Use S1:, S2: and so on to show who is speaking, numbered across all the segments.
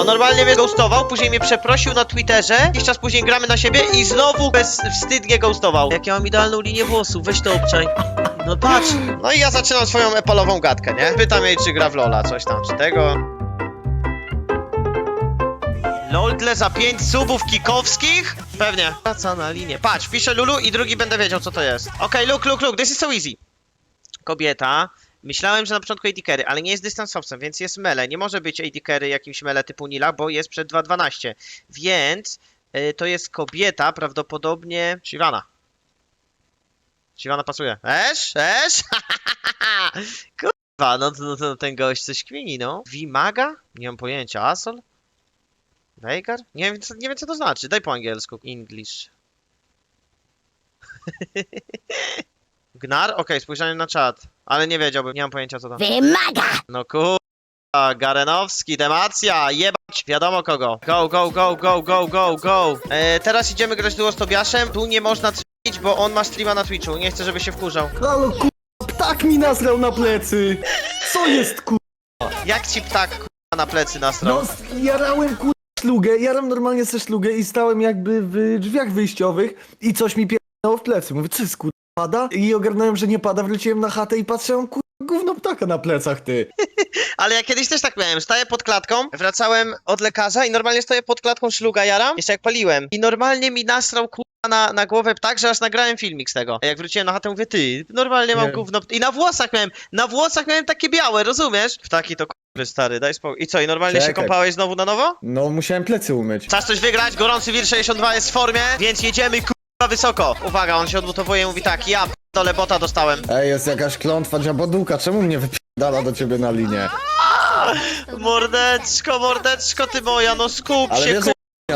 S1: No, normalnie mnie ghostował, później mnie przeprosił na Twitterze, jakiś czas później gramy na siebie i znowu bezwstydnie ghostował. Jak ja mam idealną linię włosów, weź to obczaj. No patrz. No i ja zaczynam swoją epolową gadkę, nie? Pytam jej, czy gra w Lola, coś tam, czy tego. Loldle za 5 subów kikowskich? Pewnie. Wraca na linię. Patrz, piszę Lulu i drugi będę wiedział, co to jest. Okej, look, look, look, this is so easy. Kobieta. Myślałem, że na początku AD carry, ale nie jest dystansowcem, więc jest mele. Nie może być AD carry jakimś mele typu Nila, bo jest przed 2.12. Więc y, to jest kobieta, prawdopodobnie Shivana. Shivana pasuje. Esz? Esz? Kurwa, no, no, no ten gość coś kmini, no. Vimaga? Nie mam pojęcia. Asol? Veigar? Nie wiem, co, nie wiem, co to znaczy. Daj po angielsku. English. Gnar? Okej, spojrzałem na czat. Ale nie wiedziałbym, nie mam pojęcia co to.
S2: Wymaga!
S1: No kurwa, Garenowski, Demacja, jebać, wiadomo kogo. Go, go, go, go, go, go, go. E, teraz idziemy grać duo z Tobiaszem. Tu nie można trzeć, bo on ma streama na Twitchu. Nie chcę, żeby się wkurzał.
S3: Halo ku... Ptak mi nasrał na plecy! Co jest ku...
S1: Jak ci ptak kurwa na plecy nastrał?
S3: No, jarałem ku... szlugę, jaram normalnie ze szlugę i stałem jakby w drzwiach wyjściowych i coś mi pierdolło w plecy. Mówię, co jest ku... pada? I ogarnąłem, że nie pada, wróciłem na chatę i patrzę, ku... gówno ptaka na plecach, ty.
S1: Ale ja kiedyś też tak miałem. Staję pod klatką, wracałem od lekarza i normalnie stoję pod klatką szluga jaram, jeszcze jak paliłem. I normalnie mi nastrał kurwa na, na głowę ptak, że aż nagrałem filmik z tego. A jak wróciłem na chatę, mówię, ty, normalnie mam
S3: Nie.
S1: gówno. I na włosach miałem, na włosach miałem takie białe, rozumiesz? Ptaki to kurwy stary, daj spokój. I co, i normalnie się
S3: Czekaj.
S1: kąpałeś znowu na nowo?
S3: No, musiałem plecy umyć.
S1: Czas coś wygrać, gorący wir 62 jest w formie, więc jedziemy kurwa wysoko. Uwaga, on się odbudowuje i mówi tak, ja dole bota dostałem.
S3: Ej, jest jakaś klątwa dziaboduka, czemu mnie wypierdala do ciebie na linię?
S1: Mordeczko, mordeczko ty moja, no skup
S3: Ale
S1: się
S3: wiesz.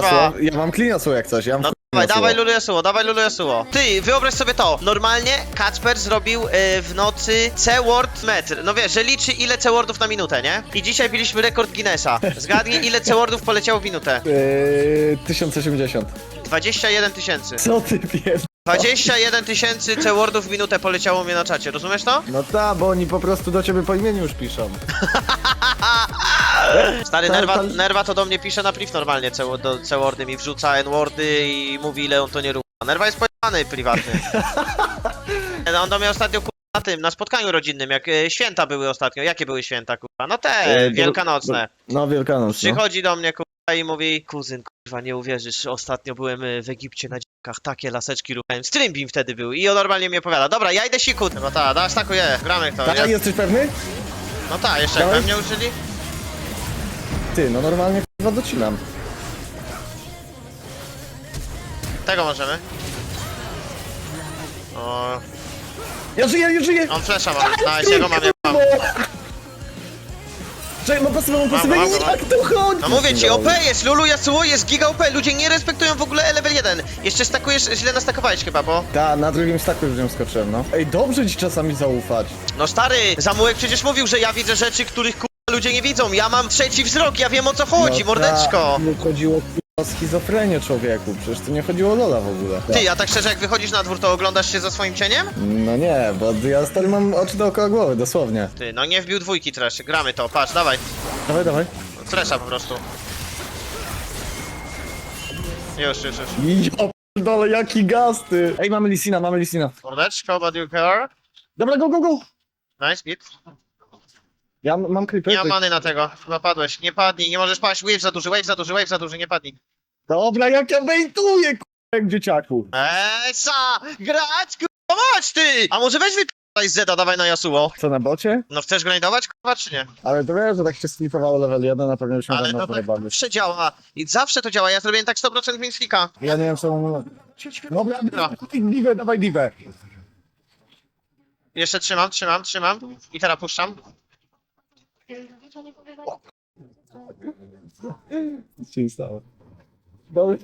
S3: Ja, ja mam kliniasło jak coś, ja mam
S1: No dawaj,
S3: kliniasło.
S1: dawaj Lulu Yasuo, dawaj Lulu Yasuo. Ty, wyobraź sobie to. Normalnie Kacper zrobił y, w nocy C-word metr. No wiesz, że liczy ile C-wordów na minutę, nie? I dzisiaj biliśmy rekord Guinnessa. Zgadnij ile C-wordów poleciało w minutę.
S3: Eee, 1080.
S1: 21 tysięcy.
S3: Co ty pierd...
S1: 21 tysięcy C-wordów w minutę poleciało mnie na czacie, rozumiesz to?
S3: No ta, bo oni po prostu do ciebie po imieniu już piszą.
S1: Stary,
S3: Ta-
S1: Nerwa, Nerwa to do mnie pisze na priv normalnie, C- do C-wordy mi wrzuca N-wordy i mówi ile on to nie równa. Nerwa jest pojechany prywatny. No, on do mnie ostatnio kurwa, na tym, na spotkaniu rodzinnym, jak e, święta były ostatnio. Jakie były święta, kurwa? No te,
S3: E,
S1: wielkanocne.
S3: No, Wielkanoc, no.
S1: Przychodzi do mnie, kurwa, i mówi, kuzyn, kurwa, nie uwierzysz, ostatnio byłem e, w Egipcie na dzikach, takie laseczki ruchałem. Streambim wtedy był i on normalnie mi opowiada. Dobra, ja idę siku. No ta, dasz taku je, gramy w to.
S3: Tak,
S1: Ja,
S3: jesteś pewny?
S1: No tak, jeszcze jak we mnie uczyli.
S3: Ty, no normalnie chyba docinam.
S1: Tego możemy. O,
S3: Ja żyję, ja żyję!
S1: on flesza ma. Nice, jego mam, jego mam.
S3: Czekaj, mam pasywną
S1: mam,
S3: pasywę,
S1: mam, mam.
S3: jak to chodzi?
S1: No mówię ci, OP jest, Lulu Yasuo jest giga OP, ludzie nie respektują w ogóle level 1. Jeszcze stakujesz, źle nastakowałeś chyba, bo...
S3: Ta, na drugim staku już nią skoczyłem, no. Ej, dobrze ci czasami zaufać.
S1: No stary, Zamułek przecież mówił, że ja widzę rzeczy, których kurwa ludzie nie widzą. Ja mam trzeci wzrok, ja wiem o co chodzi,
S3: no,
S1: mordeczko.
S3: Ta, nie chodziło o schizofrenię człowieku, przecież to nie chodziło o Lola w ogóle.
S1: Ty, a tak szczerze, jak wychodzisz na dwór, to oglądasz się za swoim cieniem?
S3: No nie, bo ja stary mam oczy dookoła głowy, dosłownie.
S1: Ty, no nie wbił dwójki trash, gramy to, patrz, dawaj.
S3: Dawaj, dawaj.
S1: Tresza po prostu. Już, już, już.
S3: Jo, dole, jaki gasty. Ej, mamy Lisina, mamy Lisina.
S1: Mordeczko, but you care?
S3: Dobra, go, go, go.
S1: Nice, beat.
S3: Ja m- mam creepy.
S1: Nie mam many na tego, chyba padłeś. Nie padnij, nie możesz paść, wave za duży, wave za duży, wave za duży, nie padnij.
S3: Dobra, jak ja bejtuję, k***a, jak dzieciaku.
S1: Eee, sa! Grać, kurwa mać, ty! A może weź wyp***aj z Zeda, dawaj na Yasuo.
S3: Co, na bocie?
S1: No chcesz grindować, kurwa, czy nie?
S3: Ale to wiesz, że tak się sklipowało level 1, na pewno już
S1: Ale
S3: miałem
S1: to
S3: na
S1: tak zawsze działa. I zawsze to działa, ja zrobiłem tak 100% Winsfika.
S3: Ja nie wiem, co mam... Dobra,
S1: Dobra.
S3: diwę, dawaj diwę.
S1: Jeszcze trzymam, trzymam, trzymam. I teraz puszczam.
S3: Co się stało? Dobry.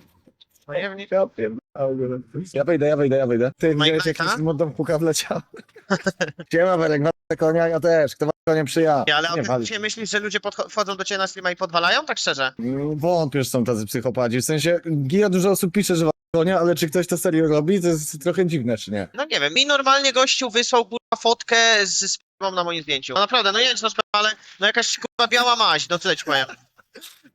S1: Wojownik.
S3: Ja pierdolę. Ja wejdę, ja wejdę, ja wejdę. Ty, widziałeś jak
S1: Knighta?
S3: z modą puka wleciał? Siema, Werek, walę konia, ja też. Kto ma koniem przyja.
S1: Nie, ale
S3: nie wali.
S1: ty myślisz, że ludzie podcho- wchodzą do ciebie na streama i podwalają? Tak szczerze.
S3: Mm, Wątpię, że są tacy psychopaci. W sensie, giga dużo osób pisze, że walę konia, ale czy ktoś to serio robi, to jest trochę dziwne, czy nie?
S1: No nie wiem, mi normalnie gościu wysłał kurwa fotkę z spermą na moim zdjęciu. No naprawdę, no nie wiem czy to sperma, ale no jakaś kurwa biała maź, no tyle ci powiem.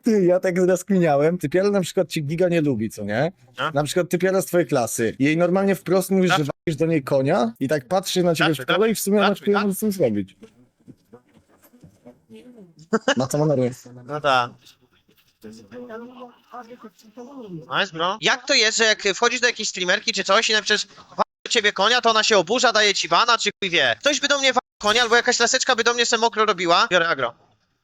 S3: Ty, ja tak rozkminiałem. Typiara na przykład ci giga nie lubi, co nie?
S1: No.
S3: Na przykład typiara z twojej klasy. Jej normalnie wprost mówisz, że
S1: Dlaczego?
S3: walisz do niej konia i tak patrzy na ciebie w
S1: Dlaczego?
S3: szkole i w sumie ona
S1: Dlaczego?
S3: nie z tym zrobić. Na co robi?
S1: No tak. Nice, bro. Jak to jest, że jak wchodzisz do jakiejś streamerki czy coś i napiszesz "Wa- do ciebie konia, to ona się oburza, daje ci bana, czy chuj wie. Ktoś by do mnie wa- konia, albo jakaś laseczka by do mnie se mokro robiła, biorę agro.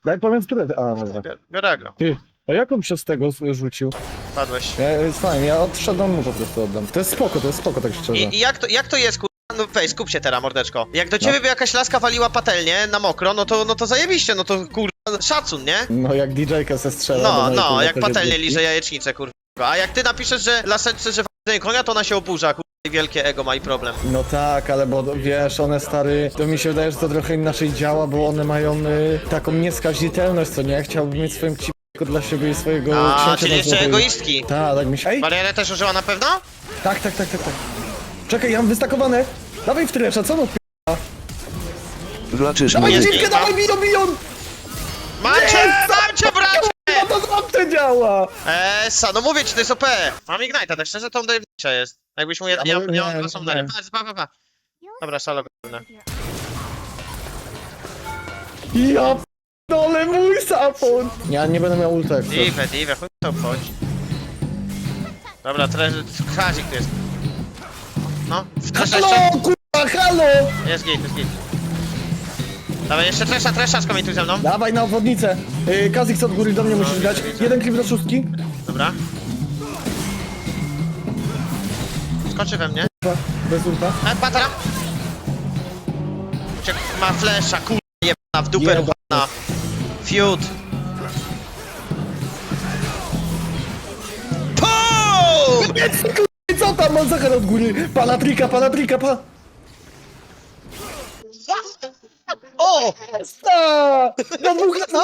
S3: Daj powiem, które... A, dobra.
S1: Biorę, biorę agro.
S3: Ty, a jak on przez tego rzucił?
S1: Padłeś.
S3: Ja, jest fajnie, ja od Shadownu po prostu oddam. To jest spoko, to jest spoko, tak szczerze.
S1: I, i jak, to, jak to jest, kurwa? No weź, skup się teraz, mordeczko. Jak do ciebie by jakaś laska waliła patelnię na mokro, no to, no to zajebiście, no to kurwa, szacun, nie?
S3: No jak DJ-ka se strzela.
S1: No,
S3: mojej
S1: no, jak patelnie liże jajecznicę, kurwa. A jak ty napiszesz, że laseczce, że konia, to ona się oburza, kurwa, wielkie ego ma i problem.
S3: No tak, ale bo wiesz, one stary, to mi się wydaje, że to trochę inaczej działa, bo one mają y, taką nieskazitelność, co nie? Chciałbym mieć swoją kci tylko dla siebie i swojego
S1: A,
S3: księcia
S1: czyli
S3: na
S1: jeszcze
S3: złotej.
S1: egoistki.
S3: Tak, tak mi się... Ej,
S1: Barierę też użyła na pewno?
S3: tak, tak, tak, tak, tak. Czekaj, ja mam wystakowane. Dawaj w tresza, co no p...
S2: Dlaczego
S3: Dawaj
S1: no.
S3: dawaj biją, biją!
S1: Mam cię, mam cię, bracie!
S3: No to zawsze działa!
S1: Esa, no mówię ci, to jest OP. Mam Ignite'a, tak szczerze, to on dojebnicza jest. Jakbyś mu jed... Ja, ja,
S3: nie,
S1: ja, są
S3: nie.
S1: dali. Patrz, pa, pa, pa. Dobra, solo godne.
S3: Ja dole mój support! Ja nie będę miał ulta jak chcesz.
S1: Dive, dive, chuj to obchodzi. Dobra, teraz Kazik tu jest. No, jeszcze?
S3: Halo, kurwa, halo!
S1: Jest git, jest git. Dawaj, jeszcze tresza, tresza, skomentuj ze mną.
S3: Dawaj na obwodnicę. Yy, Kazix od góry do mnie musisz grać. Jeden klip do szóstki.
S1: Dobra. Skoczy we mnie.
S3: Bez ulta.
S1: E, patera. Ciek ma flesza, kurwa jebana, w dupę
S3: Jeba.
S1: ruchana. Fiut.
S3: Co tam, mam zachar od góry? Pana trika, pana trika, pa...
S1: O!
S3: Sta! No dwóch... No!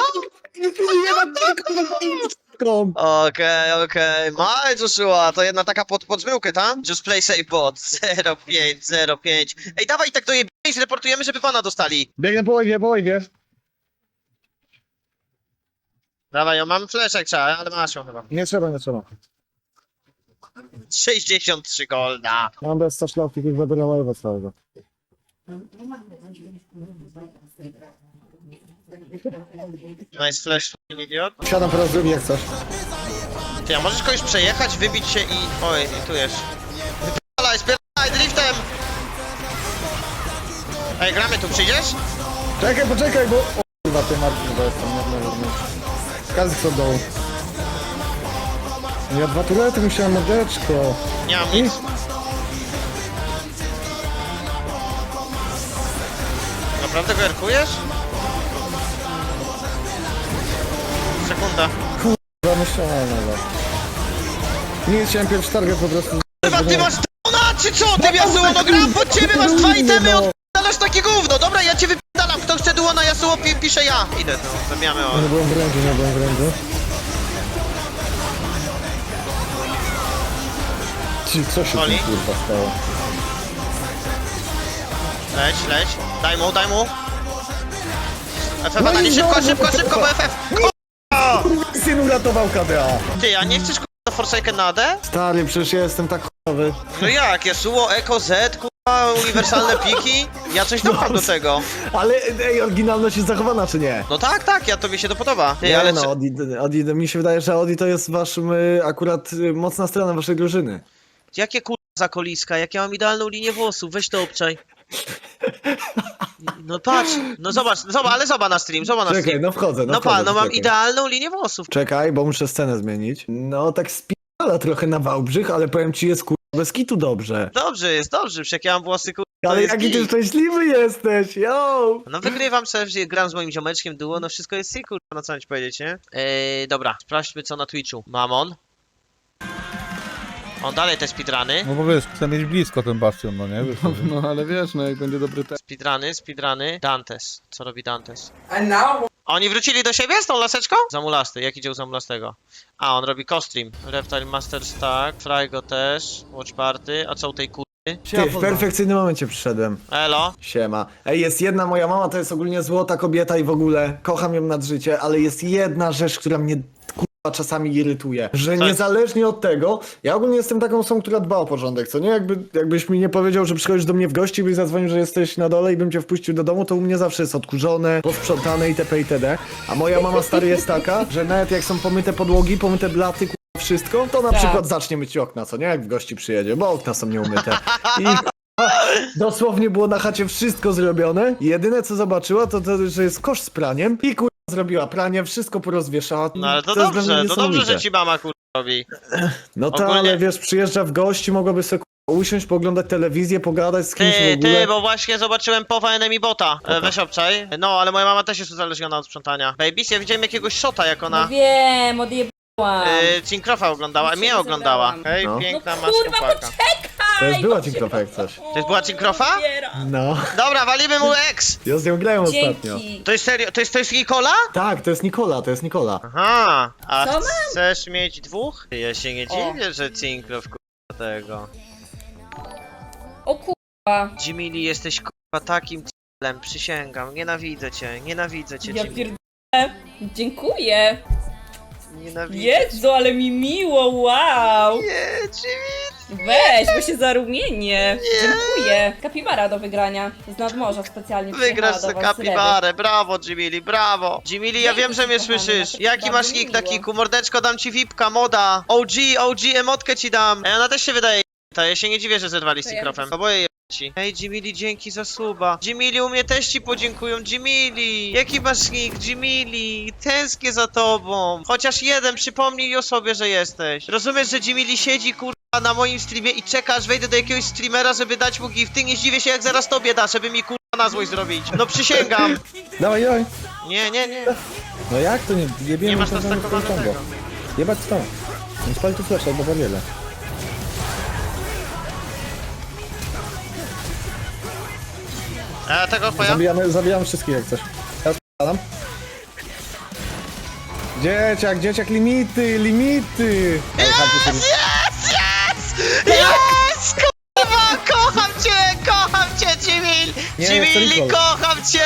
S3: Jeden tylko
S1: Okej, okej. Maj, Joshua, to jedna taka pod, pod zmyłkę, tam? Just play safe bot. 05, 05. Ej, dawaj tak dojebie i zreportujemy, żeby pana dostali.
S3: Biegnę po łajwie, po łajwie.
S1: Dawaj, ja mam fleszek trzeba, ale masz ją chyba.
S3: Nie trzeba, nie trzeba.
S1: 63 golda.
S3: Mam bez 100 szlafki, kurwa, do łajwa całego.
S1: Nice flash, idiot.
S3: Siadam po raz drugi, jak chcesz.
S1: Ty, a możesz kogoś przejechać, wybić się i... Oj, i tu jest. Wypalaj, spierdalaj driftem! Ej, gramy tu, przyjdziesz?
S3: Czekaj, poczekaj, bo... O kurwa, ty Martin, bo jestem, nie. Kazix od dołu. Ja dwa turety musiałem, mordeczko.
S1: Nie mam nic. Naprawdę go erkujesz? Sekunda.
S3: Kurwa, myślałem nawet. Nie chciałem pierwszy target po prostu...
S1: Chyba ty masz dona, czy co? Ty Yasuo, no gram pod ciebie, masz dwa itemy, odpalasz takie gówno. Dobra, ja cię wypadalam. Kto chce duo na Yasuo, pi pisze ja. Idę, no, zabijamy o...
S3: Nie byłem w ręku, nie byłem w ręku. Ci, co się
S1: Oli?
S3: tu kurwa stało?
S1: Leć, leć. Daj mu, daj mu. FF,
S3: No
S1: no szybko, szybko,
S3: kurwa.
S1: szybko, bo FF.
S3: Syn uratował KDA.
S1: Ty, a nie chcesz kurwa Forsaken na AD?
S3: Stary, przecież ja jestem tak chowy.
S1: No jak, Yasuo, Echo, Z, kurwa, uniwersalne piki? Ja coś dopam do tego.
S3: Ale ej, oryginalność jest zachowana, czy nie?
S1: No tak, tak, ja to mi się to podoba. Ty,
S3: Nie
S1: ale
S3: no,
S1: czy...
S3: Odi, Odi, mi się wydaje, że Odi to jest waszym y, akurat y, mocna strona waszej drużyny.
S1: Jakie kurwa zakoliska, jak ja mam idealną linię włosów, weź to obczaj. No patrz, no zobacz, zobacz, ale zobacz na stream, zobacz na
S3: Czekaj,
S1: stream.
S3: no wchodzę, no
S1: No
S3: wchodzę,
S1: pa, no mam
S3: czekaj.
S1: idealną linię włosów.
S3: Czekaj, bo muszę scenę zmienić. No tak spala trochę na Wałbrzych, ale powiem ci jest kurwa bez kitu dobrze.
S1: Dobrze jest, dobrze, przecież jak ja mam włosy kurwa, to
S3: Ale
S1: jest
S3: jaki ty
S1: git.
S3: szczęśliwy jesteś, yo!
S1: No wygrywam sobie, że gram z moim ziomeczkiem duo, no wszystko jest sick, kurwa, no co mam ci powiedzieć, nie? Eee, dobra, sprawdźmy co na Twitchu. Mamon. On dalej te speedruny.
S4: No bo wiesz, chcę mieć blisko ten bastion, no nie? Wiesz,
S5: No ale wiesz, no jak będzie dobry ten.
S1: Speedruny, speedruny. Dantes. Co robi Dantes?
S6: And now
S1: A Oni wrócili do siebie z tą laseczką? Zamulasty, jaki dzieł Zamulastego? A, on robi Costream. Reptile Master Stack, Frygo też, Watch Party, a co u tej kur...
S3: Ty, w perfekcyjnym momencie przyszedłem.
S1: Elo.
S3: Siema. Ej, jest jedna moja mama, to jest ogólnie złota kobieta i w ogóle kocham ją nad życie, ale jest jedna rzecz, która mnie czasami irytuje. Że
S1: Co?
S3: niezależnie od tego, ja ogólnie jestem taką osobą, która dba o porządek, co nie? Jakby, jakbyś mi nie powiedział, że przychodzisz do mnie w gości, byś zadzwonił, że jesteś na dole i bym cię wpuścił do domu, to u mnie zawsze jest odkurzone, posprzątane itp. itd. A moja mama stary jest taka, że nawet jak są pomyte podłogi, pomyte blaty, wszystko, to na
S6: Tak.
S3: przykład zacznie myć okna, co nie? Jak w gości przyjedzie, bo okna są nieumyte. I Dosłownie było na chacie wszystko zrobione. Jedyne co zobaczyła to, to że jest kosz z praniem i kurwa zrobiła pranie, wszystko porozwieszała.
S1: No ale to,
S3: jest dla mnie
S1: dobrze, to dobrze, że ci mama kurwa robi.
S3: No to,
S1: ogólnie-
S3: ale wiesz, przyjeżdża w gości, mogłaby sobie usiąść, poglądać telewizję, pogadać z kimś w
S1: Ty,
S3: ogóle.
S1: ty, bo właśnie zobaczyłem powa enemy bota. E, weź obczaj. No, ale moja mama też jest uzależniona od sprzątania. Babies, ja widziałem jakiegoś shota, jak
S6: No
S1: ona
S6: wiem, odjebałam.
S1: E, Cinkrofa oglądała,
S6: Już
S1: mnie
S6: się
S1: oglądała.
S6: rozebrałam.
S1: Hej,
S3: No.
S6: No
S1: piękna masz
S6: kurwa,
S1: chłopaka.
S6: poczekaj!
S3: To już była
S6: się-
S3: Cinkrofa jak coś.
S1: To jest była Cinkrofa?
S3: No,
S1: Dobra, walimy mu ex!
S3: ja z nią grałem ostatnio.
S6: Dzięki.
S1: To jest serio, to jest, to jest Nikola?
S3: Tak, to jest Nikola, to jest Nikola.
S1: Aha, a
S6: Co mam?
S1: chcesz mieć dwóch? Ja się nie
S6: O.
S1: dziwię, że Cinkrof kurwa tego.
S6: O kurwa.
S1: Jimmy jesteś kurwa takim c***lem, przysięgam. Nienawidzę cię, nienawidzę cię,
S6: Ja
S1: Jimmy.
S6: pierdolę. Dziękuję.
S1: Nienawidzę.
S6: Jezu, ale mi miło, wow.
S1: Nie, Jimmy!
S6: Weź, bo się zarumienię. Dziękuję. Kapibara do wygrania. Z nadmorza specjalnie
S1: Wygrasz
S6: przyjechała do was z Rewy.
S1: kapibarę, brawo Jimmy, brawo! Jimmy, ja
S6: Dzięki
S1: wiem, że
S6: ci,
S1: mnie
S6: kochany,
S1: słyszysz.
S6: naprawdę
S1: Jaki masz nick na kiku? Mordeczko, dam ci vipka, moda. OG, OG, emotkę ci dam. Ej, ona też się wydaje ta, ja się nie dziwię, że zerwali z
S6: To ja.
S1: Oboje je ci. Hej, Jimili, dzięki za suba. Jimili, u mnie też ci podziękują. Jimili, jaki masz nick? Jimili, tęsknię za tobą. Chociaż jeden, przypomnij o sobie, że jesteś. Rozumiesz, że Jimili siedzi, kurwa, na moim streamie i czeka, aż wejdę do jakiegoś streamera, żeby dać mu gifty. Nie zdziwię się, jak zaraz tobie da, żeby mi, kurwa, na złość zrobić. No przysięgam.
S3: Dawaj, dawaj.
S1: Nie, nie, nie.
S3: No jak to nie? Jebiemy
S1: Nie masz
S3: to
S1: nastakowanego.
S3: Jebać stąd. Nie spal tu flash albo barierę.
S1: E, tego?
S3: Zabijamy, zabijamy wszystkich jak coś. Ja spalam. Dzieciak, dzieciak, limity, limity! Ej, sobie-
S1: Yes, yes! Yes! Kurwa, kocham cię, kocham cię, Jimil!
S3: Nie,
S1: Jimili, kocham cię,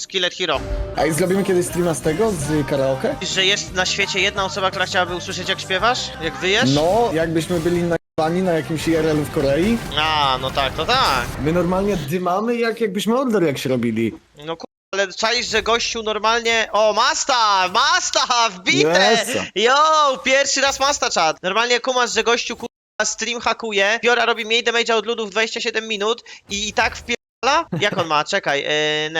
S1: Skillet Hero.
S3: A i zrobimy kiedyś streama z tego, z karaoke?
S1: Że jest na świecie jedna osoba, która chciałaby usłyszeć jak śpiewasz? Jak wyjesz?
S3: No, jakbyśmy byli na pani na jakimś IRL-u w Korei.
S1: A, no tak, to tak.
S3: My normalnie dymamy, jak jakbyśmy order jak się robili.
S1: No kur... Ale czaisz, że gościu normalnie... O, Masta! Masta! Wbite!
S3: Yes.
S1: Yo! Pierwszy raz Masta czat. Normalnie kumasz, że gościu kurwa stream hakuje, Fiora robi mniej damage'a od ludów 27 minut i i tak wpierdala? Jak on ma? Czekaj,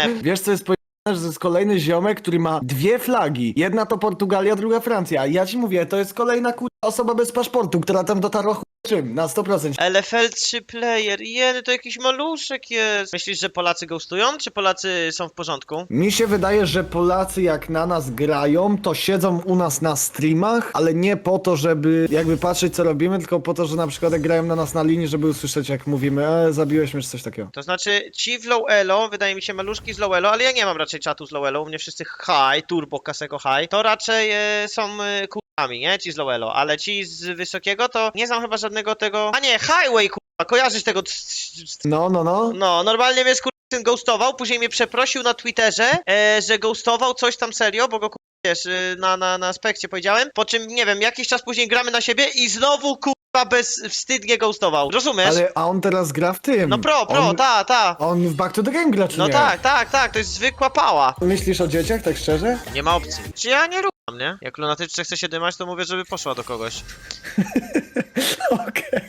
S1: yy.
S3: Wiesz co jest powiedziane, że to jest kolejny ziomek, który ma dwie flagi. Jedna to Portugalia, druga Francja. Ja ci mówię, to jest kolejna kurwa osoba bez paszportu, która tam dotarła czym, na 100%.
S1: LFL 3 player, jeny, to jakiś maluszek jest. Myślisz, że Polacy ghostują, czy Polacy są w porządku?
S3: Mi się wydaje, że Polacy jak na nas grają, to siedzą u nas na streamach, ale nie po to, żeby jakby patrzeć co robimy, tylko po to, że na przykład jak grają na nas na linii, żeby usłyszeć jak mówimy, e, zabiłeś mnie czy coś takiego.
S1: To znaczy, ci w low elo, wydaje mi się maluszki z low elo, ale ja nie mam raczej czatu z low elo, u mnie wszyscy high, turbo, kasego high, to raczej e, są e, kurwami, nie? Ci z low elo, ale ci z wysokiego to nie znam chyba żadnego tego... A nie, highway kurwa, kojarzysz tego...
S3: No, no, no.
S1: No, normalnie mnie skurczyn ghostował, później mnie przeprosił na Twitterze, e, że ghostował coś tam serio, bo go kur- wiesz, y, na, na, na aspekcie powiedziałem, po czym, nie wiem, jakiś czas później gramy na siebie i znowu kurwa bezwstydnie ghostował, rozumiesz?
S3: Ale, a on teraz gra w tym.
S1: No pro, pro,
S3: on,
S1: ta, ta.
S3: On w Back to the Game gra, czy
S1: No
S3: nie?
S1: tak, tak, tak, to jest zwykła pała.
S3: Myślisz o dzieciach, tak szczerze?
S1: Nie ma opcji. Czy ja nie rucham, nie? Jak lunatyczce chce się dymać, to mówię, żeby poszła do kogoś.
S3: Okej,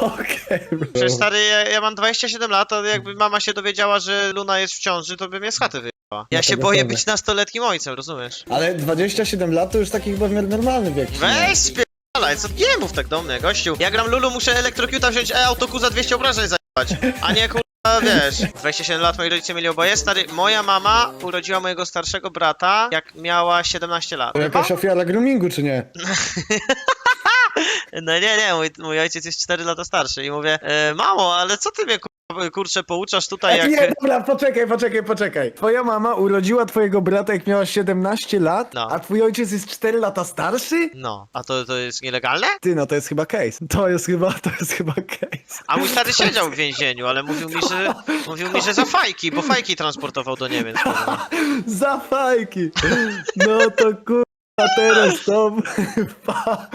S3: okej. bro.
S1: Przecież stary, ja, ja mam 27 lat, to jakby mama się dowiedziała, że Luna jest w ciąży, to by mnie z chaty wyjechała. Ja
S3: No to
S1: się boję
S3: dosłownie.
S1: być nastoletnim ojcem, rozumiesz?
S3: Ale 27 lat to już taki chyba w miarę normalny wiek.
S1: Weź spierdalaj, co nie mów tak do mnie, gościu. Ja gram Lulu, muszę elektrocuta wziąć e autoku za 200 obrażeń za wyjebać. A nie kurwa, wiesz. 27 lat moi rodzice mieli oboje. Stary, moja mama urodziła mojego starszego brata, jak miała 17 lat.
S3: To jakaś ofiara groomingu, czy nie?
S1: No nie, nie, mój, mój ojciec jest 4 lata starszy i mówię, e, mamo, ale co ty mnie kurwa, kurczę pouczasz tutaj jak...
S3: Nie, dobra, poczekaj, poczekaj, poczekaj. Twoja mama urodziła twojego brata, jak miała 17 lat,
S1: No.
S3: a twój ojciec jest 4 lata starszy?
S1: No, a to, to jest nielegalne?
S3: Ty, no to jest chyba case. To jest chyba, to jest chyba case.
S1: A mój stary siedział w więzieniu, ale mówił mi, że mówił mi, że za fajki, bo fajki transportował do Niemiec. kurwa.
S3: Za fajki. No to kurwa teraz to... Pa,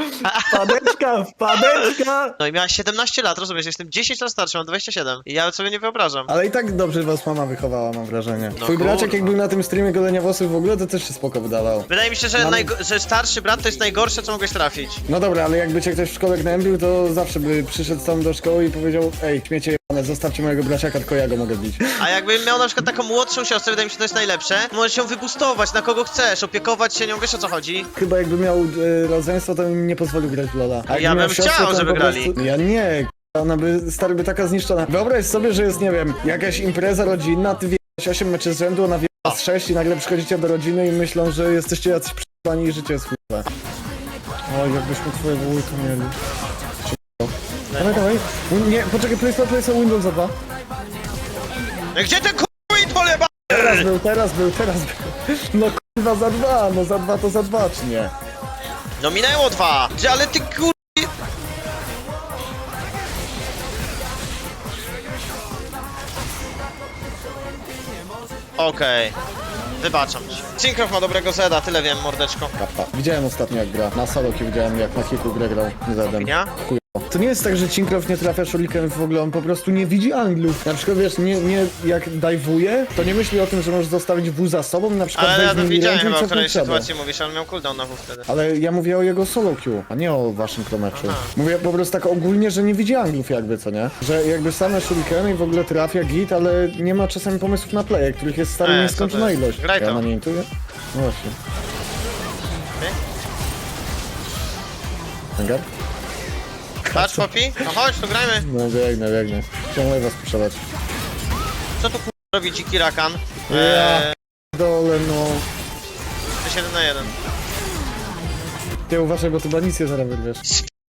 S3: padeczka, padeczka.
S1: No i miała 17 lat, rozumiesz, jestem 10 lat starszy, mam 27 i ja sobie nie wyobrażam.
S3: Ale i tak dobrze was mama wychowała, mam wrażenie.
S1: No
S3: Twój braczek
S1: kurwa.
S3: jak był na tym streamie golenia włosów w ogóle, to też się spoko wydawał.
S1: Wydaje mi się, że,
S3: Mam-
S1: najgo- że starszy brat to jest najgorsze, co mogłeś trafić.
S3: No dobra, ale jakby cię ktoś w szkole gnębił, to zawsze by przyszedł tam do szkoły i powiedział Ej, śmiecie jebane, zostawcie mojego braciaka, tylko ja go mogę bić.
S1: A jakbym miał na przykład taką młodszą siostrę, wydaje mi się, że to jest najlepsze, możesz ją wybustować na kogo chcesz, opiekować się nią, wiesz o co chodzi?
S3: Chyba jakby miał e, rodzeństwo, to bym nie pozwolił grać w Lola. A jakby
S1: Ja
S3: miał
S1: bym
S3: siostrę,
S1: chciał,
S3: to
S1: żeby
S3: po
S1: grali.
S3: Prostu... Ja nie, k***a, ona by, stary by taka zniszczona. Wyobraź sobie, że jest, nie wiem, jakaś impreza rodzinna, ty wiesz 8 meczy z rzędu, ona wie z 6 i nagle przychodzicie do rodziny i myślą, że jesteście jacyś przypani i życie jest chujowe. Oj, jakbyśmy twoje wujka mieli. Dawaj, dawaj. Nie, poczekaj, place, place Windows za dwa.
S1: No Gdzie ten kurwa poleba?
S3: Teraz był, teraz był, teraz był. No kurwa za dwa, no za dwa to za dwa, czy nie?
S1: No minęło dwa, Gdzie, ale ty kur... Okej. Wybaczam ci. Syncrof ma dobrego Zeda, tyle wiem, mordeczko.
S3: Kappa. Widziałem ostatnio jak gra. Na soloki widziałem jak na kilku grę grał. Nie zadam.
S1: Opinia?
S3: To nie jest tak, że Cinkrow nie trafia shuriken w ogóle, on po prostu nie widzi anglów. Na przykład wiesz, nie, nie jak dajwuje, to nie myśli o tym, że możesz zostawić W za sobą, na przykład
S1: Ale ja to
S3: w
S1: widziałem chyba,
S3: cofnąć
S1: której sytuacji mówisz, ale miał cooldown na W wtedy.
S3: Ale ja mówię o jego solo queue, a nie o waszym promeczu. Mówię po prostu tak ogólnie, że nie widzi anglów jakby, co nie? Że jakby same shurikeny i w ogóle trafia git, ale nie ma czasami pomysłów na play, których jest stary
S1: E,
S3: nieskończona ilość.
S1: Graj
S3: ja
S1: to.
S3: na nie intuję? No właśnie. Hangar?
S1: Patrz, Popi, no chodź, tu grajmy.
S3: No biegnę, biegnę. Chciałem was sprzedać.
S1: Co tu kurwa robi dziki rakan?
S3: Ja
S1: Eee,
S3: dole, no.
S1: to jest jeden na jeden.
S3: Ty uważaj, bo tu banicję zaraz wyrwiesz.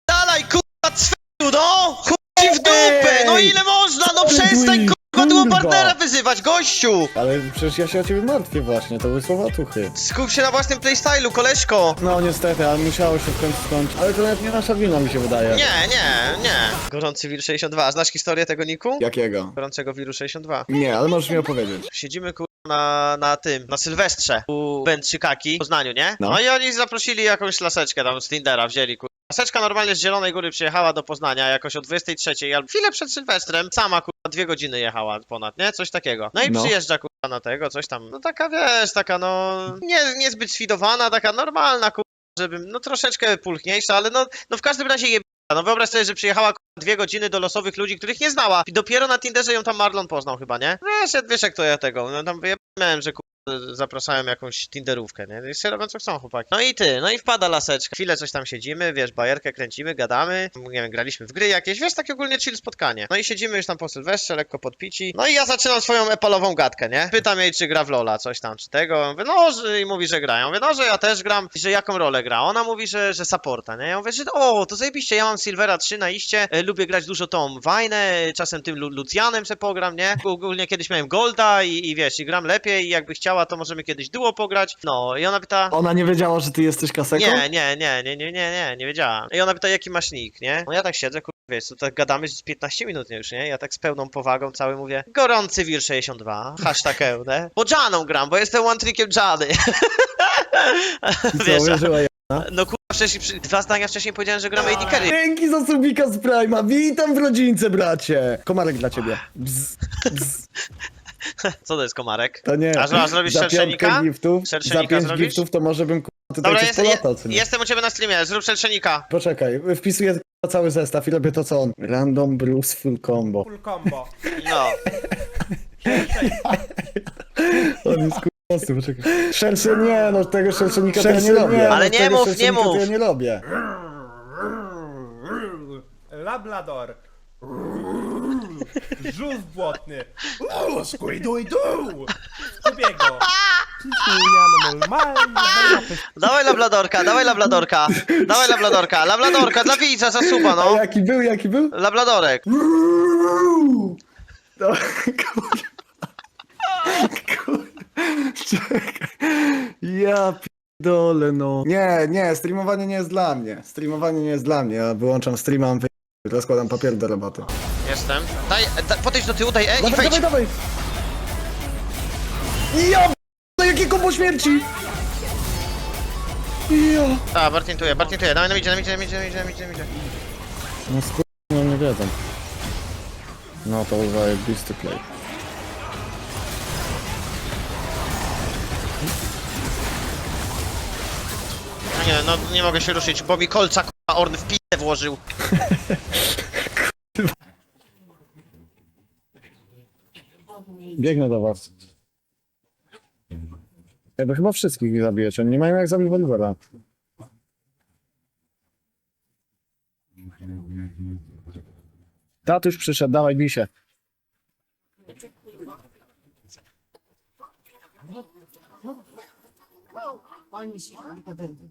S1: Dalej, kurwa, cwelu, no! Chuj w dupę! No ile można? No przestań,
S3: kurwa.
S1: duo partnera wyzywać, gościu!
S3: Ale przecież ja się o ciebie martwię właśnie, to były słowa tuchy.
S1: Skup się na własnym playstylu, koleżko!
S3: No niestety, ale musiało się w końcu skończyć. Ale to nawet nie nasza wina mi się wydaje.
S1: Nie, nie, nie. Gorący Wir 62. Znasz historię tego niku?
S3: Jakiego?
S1: Gorącego Wiru 62.
S3: Nie, ale możesz mi opowiedzieć.
S1: Siedzimy kurwa na, na tym, na Sylwestrze u Będrzykaki w Poznaniu, nie?
S3: No.
S1: No. i oni zaprosili jakąś laseczkę tam z Tindera, wzięli kurwa. Laseczka normalnie z Zielonej Góry przyjechała do Poznania jakoś o 23 albo chwilę przed Sylwestrem. Sama kurwa dwie godziny jechała ponad, nie? Coś takiego. No i
S3: No.
S1: przyjeżdża kurwa na tego, coś tam. No taka wiesz, taka no nie, niezbyt sfidowana, taka normalna kurwa, żeby no troszeczkę pulchniejsza, ale no, no w każdym razie je no wyobraź sobie, że przyjechała k***a, dwie godziny do losowych ludzi, których nie znała. I dopiero na Tinderze ją tam Marlon poznał chyba, nie? Wiesz, wiesz jak to ja tego. No tam miałem, że k***a, zapraszałem jakąś Tinderówkę, nie? Jeszcze robią co chcą chłopaki. No i ty, no i wpada laseczka. Chwilę coś tam siedzimy, wiesz, bajerkę kręcimy, gadamy. Nie wiem, graliśmy w gry jakieś, wiesz, takie ogólnie chill spotkanie. No i siedzimy już tam po Sylwestrze, lekko podpici. No i ja zaczynam swoją epalową gadkę, nie? Pytam jej, czy gra w Lola, coś tam, czy tego. Mówię, no, że, i mówi, że gra. Ja mówię, no, że ja też gram, I że jaką rolę gra. Ona mówi, że, że supporta, nie? Ja mówię, że o, to zajebiście, ja mam Silvera 3 na iście, e, lubię grać dużo tą Wajnę, czasem tym Lu- Lucianem se pogram, nie? Ogólnie kiedyś miałem Golda i, i wiesz, i gram lepiej i jakby to możemy kiedyś duo pograć. No, i ona pyta...
S3: Ona nie wiedziała, że ty jesteś kaseką?
S1: Nie, nie, nie, nie, nie, nie, nie, nie wiedziałam. I ona pyta, jaki masz nick, nie? No ja tak siedzę, kur... wiesz, to tak gadamy z 15 minut już, nie? Ja tak z pełną powagą cały mówię, gorący wir 62, hashtag ełnę. Bo Janą gram, bo jestem one trickiem Jany.
S3: I co, uwierzyła ja?
S1: no kurwa, wcześniej, przy- dwa zdania wcześniej powiedziałem, że gram AD Carry.
S3: Dzięki za subika z Prima, witam w rodzince, bracie! Komarek dla ciebie. Bzz, bzz.
S1: Co to jest komarek?
S3: To nie.
S1: A, a zrobisz
S3: za
S1: szerszenika?
S3: giftów,
S1: Szerszenika
S3: za pięć
S1: zrobisz?
S3: giftów to może bym k***a, tutaj
S1: Dobra,
S3: coś
S1: jest,
S3: polatał, co nie?
S1: jestem u ciebie na streamie, zrób szerszenika.
S3: Poczekaj, wpisuję k***a, cały zestaw i robię to co on. Random Bruce Full Combo.
S7: Full combo.
S1: No.
S3: On jest k***a, poczekaj. Szerszy nie, no tego szerszenika to ja nie
S5: Szerszy
S3: robię.
S1: Ale nie
S3: tego
S1: mów, nie
S3: szerszenika To
S1: mów.
S3: ja nie robię.
S7: Labrador. Żółw błotny. Uuu. Ciśnienia, no normalnie.
S1: Dawaj labladorka, dawaj labladorka. Dawaj labladorka. Labladorka dla widza za suba,
S3: A
S1: no.
S3: jaki był, jaki był?
S1: Labladorek.
S3: No, kurwa. Kurwa. Czekaj. Ja pierdolę, no. Nie, nie, streamowanie nie jest dla mnie. Streamowanie nie jest dla mnie. Ja wyłączam streama, mam wy... rozkładam papier do roboty.
S1: Jestem. Daj, da, podejdź do tyłu, daj E i
S3: Dawaj,
S1: wejdź.
S3: dawaj, dawaj! Ja p***, jakie kombo śmierci! Ja...
S1: A, Bartintuję, Bartintuję. Dawaj, no idzie, no idzie, idzie, idzie, no idzie, no idzie.
S5: No skur... no nie wiedzą. No to zajebisty play.
S1: No nie, no nie mogę się ruszyć, bo mi kolca k***a Orn w pizdę włożył.
S5: Biegnę do was. Ja to chyba wszystkich zabijecie, oni nie mają jak zabić Wolvera. Tatuś przyszedł, dawaj bij się.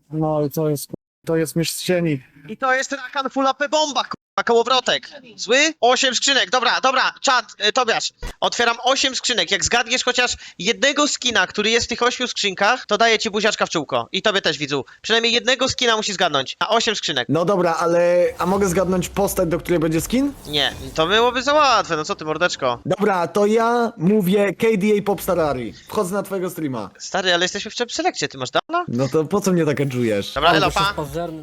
S5: No i to jest, to jest mistrz cieni.
S1: I to jest Rakan Full AP bomba, k***a, kołowrotek. Zły? Osiem skrzynek, dobra, dobra, czat, y, Tobiasz. Otwieram osiem skrzynek, jak zgadniesz chociaż jednego skina, który jest w tych ośmiu skrzynkach, to daję ci buziaczka w czółko. I tobie też, widzu. Przynajmniej jednego skina musi zgadnąć, a osiem skrzynek.
S3: No dobra, ale... A mogę zgadnąć postać, do której będzie skin?
S1: Nie, to byłoby za łatwe, no co ty, mordeczko.
S3: Dobra, to ja mówię KDA Popstarari. Wchodzę na twojego streama.
S1: Stary, ale jesteśmy w selekcie, ty masz dawno?
S3: No to po co mnie tak edżujesz?
S1: Dobra, elo, pa.
S8: Pazerny